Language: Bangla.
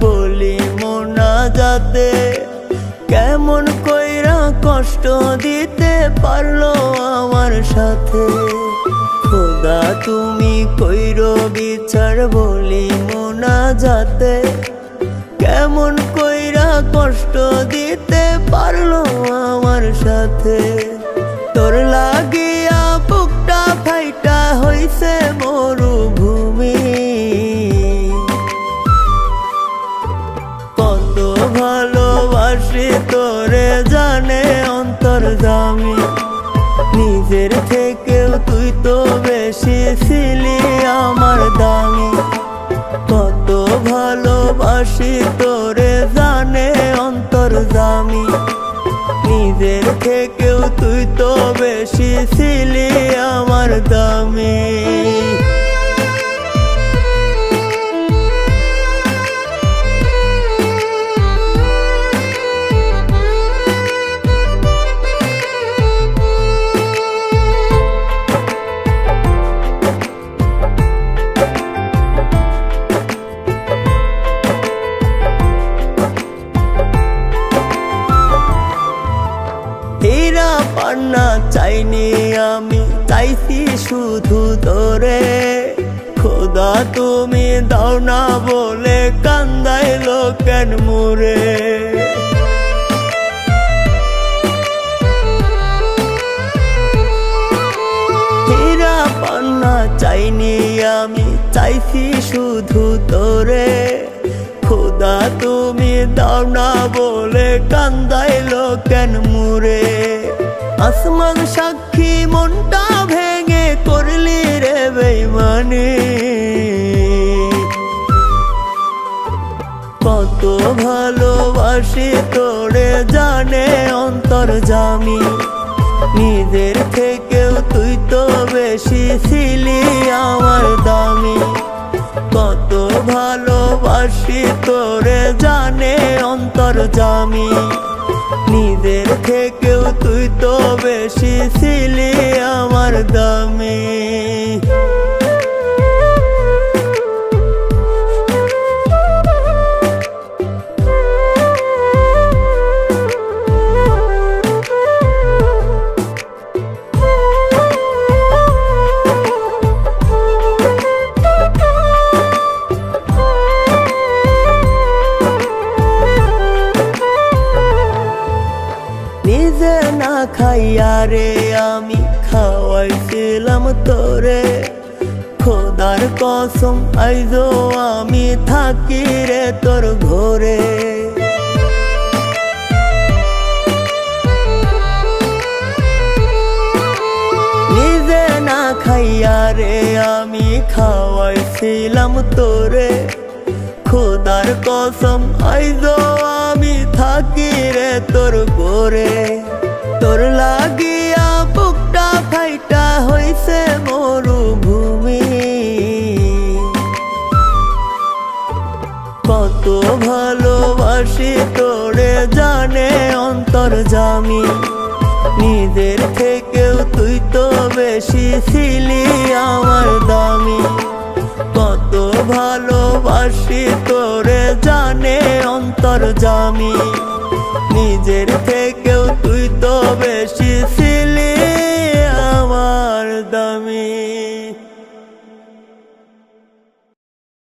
বলি মোনা যাতে? কেমন কইরা কষ্ট দিতে পারল আমার সাথে? খোদা, তুমি কইরো বিচার বলি মোনা যাতে? কেমন কইরা কষ্ট দিতে পারল আমার সাথে? তোর লাগিয়া বুকটা ফাইটা হইছে মরুভূমি নিজের থেকেও তুই তো বেশি ছিলি আমার দামি। কত ভালোবাসি তোরে পান্না চাইনি আমি, চাইছি শুধু তোরে। খোদা, তুমি দাও না বলে কান্দাইলো কেন মুরে পান্না চাইনি আমি, চাইছি শুধু তোরে। খোদা, তুমি দাও না বলে কান্দাইলো কেন মুরে আসমান সাক্ষী, মনটা ভেঙে করলি রে বেইমানি। কত ভালোবাসি তোরে জানে অন্তর জামি। নিজের থেকেও তুই তো বেশি ছিলি আমার দামি। কত ভালোবাসি তোরে জানে অন্তর জামি। নিজের থেকেও তুই তো বেশি ছিলি আমার দামি। নিজে না খাইয়া রে, আমি খাওয়াইছিলাম তোরে। খোদার কসম, আইজো আমি থাকি রে তোর ঘরে। নিজে না খাইয়া রে, আমি খাওয়াইছিলাম তোরে। খোদার কসম, আইজো থাকি রে তোর করে। তোর লাগিয়া বুকটা ফাইটা হইছে মরুভূমি। কত ভালোবাসি তোরে জানে অন্তর জামি। নিজের থেকেও তুই তো বেশি ছিলি আমার ভালোবাসি তোরে জানে অন্তর জামি। নিজের থেকে